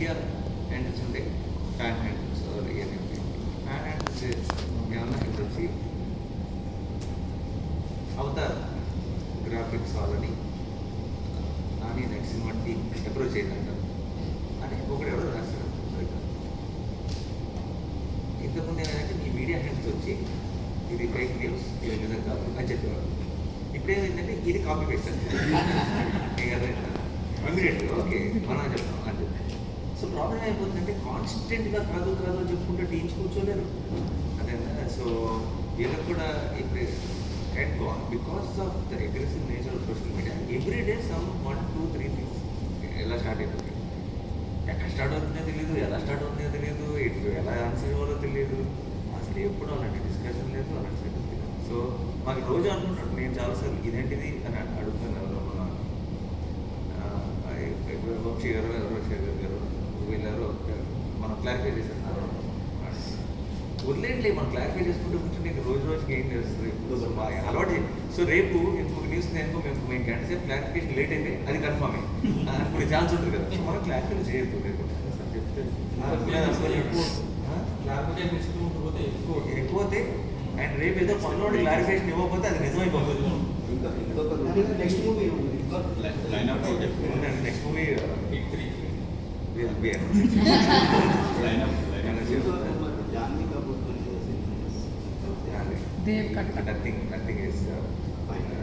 Media handles ఉంటాయి fan handles ఇవన్నీ ఉంటాయి ఫ్యాన్ హ్యాండిల్స్ ఏమన్నా ఇక్కడ వచ్చి అవతార్ గ్రాఫిక్స్ వాళ్ళని Nani next cinema team approach అయిందంటారు అని ఒకటి ఎవడో రాశారు ఇంతకుముందు ఏంటంటే మీ మీడియా హ్యాండ్స్ వచ్చి ఇది ఫేక్ న్యూస్ ఇది నిజం కాదు అని చెప్పేవాడు ఇప్పుడు ఏమైందంటే ఇది కాపీ పేస్ట్ ఇమీడియట్గా ఓకే మనం చెప్తాం అని చెప్పి సో ప్రాబ్లం అయిపోతుందంటే కాన్స్టెంట్గా కాదు కాదు అని చెప్పుకుంటే టీమ్స్ కూర్చోలేరు. అదేనా? సో వీళ్ళకి కూడా head gone because of the aggressive nature of social media every day some one two three things ఎలా స్టార్ట్ అయిపోతుంది ఎక్కడ స్టార్ట్ అవుతుందో తెలియదు ఎలా స్టార్ట్ అవుతుందో తెలియదు ఎటు ఎలా ఆన్సర్ ఇవ్వాలో తెలియదు అసలు ఎప్పుడు అలాంటి డిస్కషన్ లేదు అలాంటి సెటప్ లేదు. సో మాకు రోజు అనుకుంటున్నాడు నేను చాలాసార్లు ఇదేంటిది అని అడుగుతాను ఎవరో మన ఆ, ఎవరో చేయగలరు క్లారిఫై చేశారు. వదిలేండి మనం క్లారిఫై చేసుకుంటూ కూర్చుంటే ఇంకా రోజు రోజుకి ఏం బాగా అలవాటు. సో రేపు ఇంకొక న్యూస్ నేను మేము మేము గంట సేపు క్లారిఫికేషన్ లేట్ అయితే అది కన్ఫర్మ్ ఇప్పుడు ఛాన్స్ ఉంటుంది కదా. సో మనం క్లారిఫై చేయొద్దు రేపు. ఎక్కువ అండ్ రేపు ఏదో పనులు క్లారిఫికేషన్ ఇవ్వకపోతే అది నిజమైపోతుంది. Next movie next movie bien. nothing, nothing is. Uh,